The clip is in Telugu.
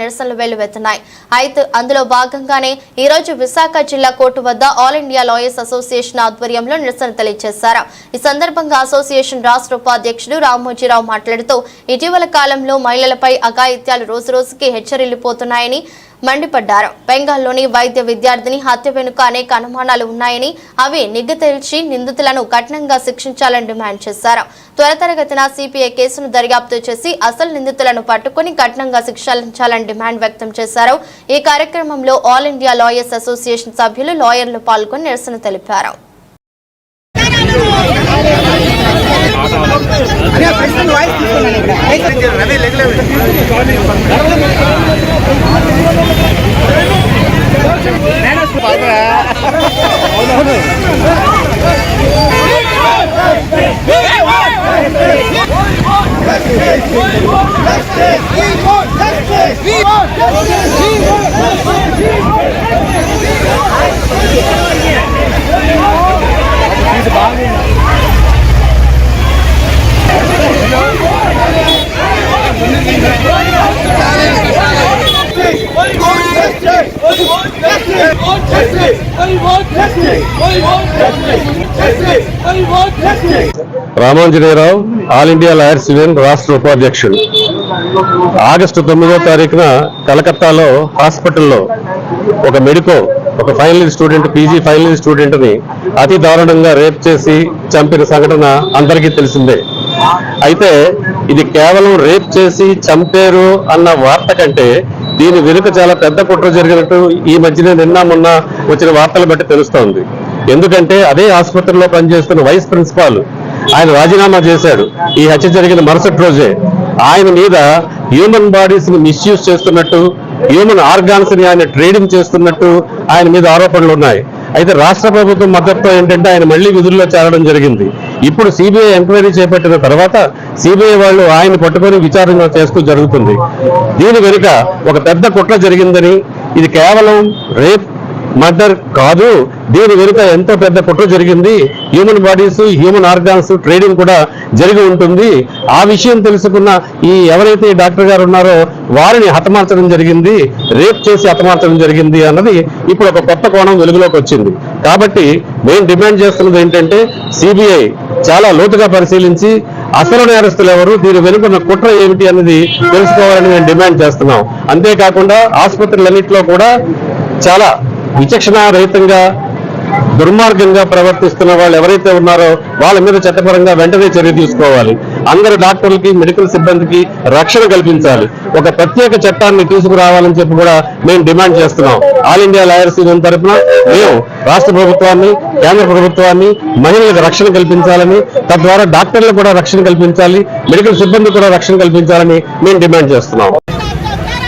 నిరసనలు వెల్లువెత్తున్నాయి. అయితే అందులో భాగంగానే ఈ రోజు విశాఖ జిల్లా కోర్టు వద్ద ఆల్ ఇండియా లాయర్స్ అసోసియేషన్ ఆధ్వర్యంలో నిరసన తెలియజేశారు. ఈ సందర్భంగా అసోసియేషన్ రాష్ట్ర ఉపాధ్యక్షుడు రామోజీరావు మాట్లాడుతూ ఇటీవల కాలంలో మహిళలపై అఘాయిత్యాలు రోజురోజుకి హెచ్చరిల్లిపోతున్నాయని మండిపడ్డారు. బెంగాల్లోని వైద్య విద్యార్థిని హత్య వెనుక అనేక అనుమానాలు ఉన్నాయని అవి నిగ్గుతెల్చి నిందితులను కఠినంగా శిక్షించాలని డిమాండ్ చేశారు. త్వరతరగతిన సిపిఐ కేసును దర్యాప్తు చేసి అసలు నిందితులను పట్టుకుని కఠినంగా శిక్షించాలని డిమాండ్ వ్యక్తం చేశారు. ఈ కార్యక్రమంలో ఆల్ ఇండియా లాయర్స్ అసోసియేషన్ సభ్యులు లాయర్లు పాల్గొని నిరసన తెలిపారు. Let's! Ramanjaneyarao all India lawyers union రాష్ట్ర ఉపాధ్యక్షుడు. ఆగస్టు తొమ్మిదో తారీఖున కలకత్తాలో హాస్పిటల్లో ఒక మెడికో ఒక final year student PG final year స్టూడెంట్ని అతి దారుణంగా రేప్ చేసి చంపిన సంఘటన అందరికీ తెలిసిందే. అయితే ఇది కేవలం రేప్ చేసి చంపారు అన్న వార్త కంటే దీని వెనుక చాలా పెద్ద కుట్ర జరిగినట్టు ఈ మధ్యనే నిన్న మొన్న వచ్చిన వార్తలు బట్టి తెలుస్తోంది. ఎందుకంటే అదే ఆసుపత్రిలో పనిచేస్తున్న వైస్ ప్రిన్సిపాల్ ఆయన రాజీనామా చేశాడు. ఈ హత్య జరిగిన మరుసటి రోజే. ఆయన మీద హ్యూమన్ బాడీస్ని మిస్యూజ్ చేస్తున్నట్టు హ్యూమన్ ఆర్గాన్స్ని ఆయన ట్రేడింగ్ చేస్తున్నట్టు ఆయన మీద ఆరోపణలు ఉన్నాయి. అయితే రాష్ట్ర ప్రభుత్వం మద్దతుతో ఏంటంటే ఆయన మళ్ళీ విధుల్లో చేరడం జరిగింది. ఇప్పుడు సిబిఐ ఎంక్వైరీ చేపట్టిన తర్వాత సిబిఐ వాళ్ళు ఆయన పట్టుకొని విచారణ చేస్తూ జరుగుతుంది. దీని వెనుక ఒక పెద్ద కుట్ర జరిగిందని ఇది కేవలం రేప్ మర్డర్ కాదు. దీని వెనుక ఎంతో పెద్ద కుట్ర జరిగింది. Human bodies human organs trading కూడా జరిగి ఉంటుంది. ఆ విషయం తెలుసుకున్న ఈ ఎవరైతే డాక్టర్ గారు ఉన్నారో వారిని హతమార్చడం జరిగింది. రేప్ చేసి హతమార్చడం జరిగింది అన్నది ఇప్పుడు ఒక కొత్త కోణం వెలుగులోకి వచ్చింది. కాబట్టి మేము డిమాండ్ చేస్తున్నది ఏంటంటే సిబిఐ చాలా లోతుగా పరిశీలించి అసలు నేరస్తులు ఎవరు దీని వెనుకున్న కుట్ర ఏమిటి అనేది తెలుసుకోవాలని మేము డిమాండ్ చేస్తున్నాం. అంతేకాకుండా ఆసుపత్రులన్నింటిలో కూడా చాలా విచక్షణారహితంగా దుర్మార్గంగా ప్రవర్తిస్తున్న వాళ్ళు ఎవరైతే ఉన్నారో వాళ్ళ మీద చట్టపరంగా వెంటనే చర్య తీసుకోవాలి. అందరు డాక్టర్లకి మెడికల్ సిబ్బందికి రక్షణ కల్పించాలి. ఒక ప్రత్యేక చట్టాన్ని తీసుకురావాలని చెప్పి కూడా మేము డిమాండ్ చేస్తున్నాం. ఆల్ ఇండియా లాయర్స్ యూనియన్ తరఫున మేము రాష్ట్ర ప్రభుత్వాన్ని కేంద్ర ప్రభుత్వాన్ని మహిళలకు రక్షణ కల్పించాలని తద్వారా డాక్టర్లకు కూడా రక్షణ కల్పించాలి మెడికల్ సిబ్బంది కూడా రక్షణ కల్పించాలని మేము డిమాండ్ చేస్తున్నాం.